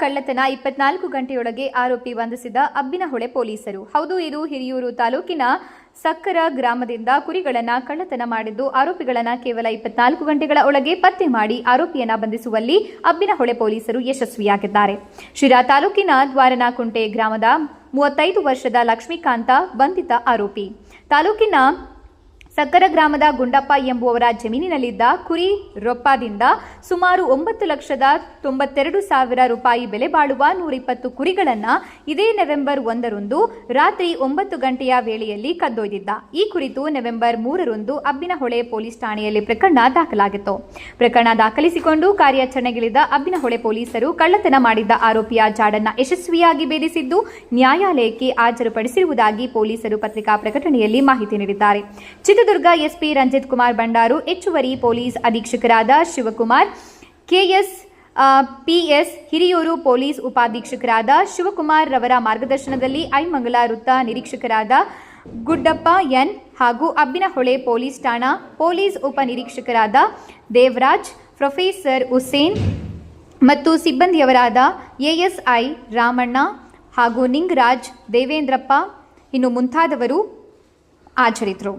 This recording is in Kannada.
ಕಳ್ಳತನ ಇಪ್ಪತ್ನಾಲ್ಕು ಗಂಟೆಯೊಳಗೆ ಆರೋಪಿ ಬಂಧಿಸಿದ ಅಬ್ಬಿನಹೊಳೆ ಪೊಲೀಸರು. ಹೌದು, ಇದು ಹಿರಿಯೂರು ತಾಲೂಕಿನ ಸಕ್ಕರ ಗ್ರಾಮದಿಂದ ಕುರಿಗಳನ್ನ ಕಳ್ಳತನ ಮಾಡಿದ್ದು, ಆರೋಪಿಗಳನ್ನ ಕೇವಲ ಇಪ್ಪತ್ನಾಲ್ಕು ಗಂಟೆಗಳ ಒಳಗೆ ಪತ್ತೆ ಮಾಡಿ ಆರೋಪಿಯನ್ನ ಬಂಧಿಸುವಲ್ಲಿ ಅಬ್ಬಿನಹೊಳೆ ಪೊಲೀಸರು ಯಶಸ್ವಿಯಾಗಿದ್ದಾರೆ. ಶಿರಾ ತಾಲೂಕಿನ ದ್ವಾರನಾಕುಂಟೆ ಗ್ರಾಮದ ಮೂವತ್ತೈದು ವರ್ಷದ ಲಕ್ಷ್ಮೀಕಾಂತ ಬಂಧಿತ ಆರೋಪಿ. ತಾಲೂಕಿನ ಸಕ್ಕರ ಗ್ರಾಮದ ಗುಂಡಪ್ಪ ಎಂಬುವವರ ಜಮೀನಿನಲ್ಲಿದ್ದ ಕುರಿ ರೊಪ್ಪದಿಂದ ಸುಮಾರು ಒಂಬತ್ತು ಲಕ್ಷದ ತೊಂಬತ್ತೆರಡು ಸಾವಿರ ರೂಪಾಯಿ ಬೆಲೆ ಬಾಳುವ ನೂರಿಪ್ಪತ್ತು ಕುರಿಗಳನ್ನು ಇದೇ ನವೆಂಬರ್ ಒಂದರಂದು ರಾತ್ರಿ ಒಂಬತ್ತು ಗಂಟೆಯ ವೇಳೆಯಲ್ಲಿ ಕದ್ದೊಯ್ದಿದ್ದ. ಈ ಕುರಿತು ನವೆಂಬರ್ ಮೂರರಂದು ಅಬ್ಬಿನಹೊಳೆ ಪೊಲೀಸ್ ಠಾಣೆಯಲ್ಲಿ ಪ್ರಕರಣ ದಾಖಲಾಗಿತ್ತು. ಪ್ರಕರಣ ದಾಖಲಿಸಿಕೊಂಡು ಕಾರ್ಯಾಚರಣೆಗಿಳಿದ ಅಬ್ಬಿನಹೊಳೆ ಪೊಲೀಸರು ಕಳ್ಳತನ ಮಾಡಿದ್ದ ಆರೋಪಿಯ ಜಾಡನ್ನ ಯಶಸ್ವಿಯಾಗಿ ಭೇದಿಸಿದ್ದು, ನ್ಯಾಯಾಲಯಕ್ಕೆ ಹಾಜರುಪಡಿಸಿರುವುದಾಗಿ ಪೊಲೀಸರು ಪತ್ರಿಕಾ ಪ್ರಕಟಣೆಯಲ್ಲಿ ಮಾಹಿತಿ ನೀಡಿದ್ದಾರೆ. ಚಿತ್ರದುರ್ಗ ಎಸ್ಪಿ ರಂಜಿತ್ ಕುಮಾರ್ ಬಂಡಾರು, ಹೆಚ್ಚುವರಿ police ಅಧೀಕ್ಷಕರಾದ Shivakumar, KS PS, Hiriyur police ಉಪಾಧೀಕ್ಷಕರಾದ Shivakumar ರವರ ಮಾರ್ಗದರ್ಶನದಲ್ಲಿ ಐಮಂಗಲ ವೃತ್ತ ನಿರೀಕ್ಷಕರಾದ ಗುಡ್ಡಪ್ಪ ಎನ್ ಹಾಗೂ ಅಬ್ಬಿನಹೊಳೆ ಪೊಲೀಸ್ ಠಾಣಾ ಪೊಲೀಸ್ ಉಪನಿರೀಕ್ಷಕರಾದ ದೇವರಾಜ್, ಪ್ರೊಫೆಸರ್ ಹುಸೇನ್ ಮತ್ತು ಸಿಬ್ಬಂದಿಯವರಾದ ಎಎಸ್ಐ ರಾಮಣ್ಣ ಹಾಗೂ ನಿಂಗರಾಜ್ ದೇವೇಂದ್ರಪ್ಪ, ಇನ್ನು ಮುಂತಾದವರು ಹಾಜರಿದ್ದರು.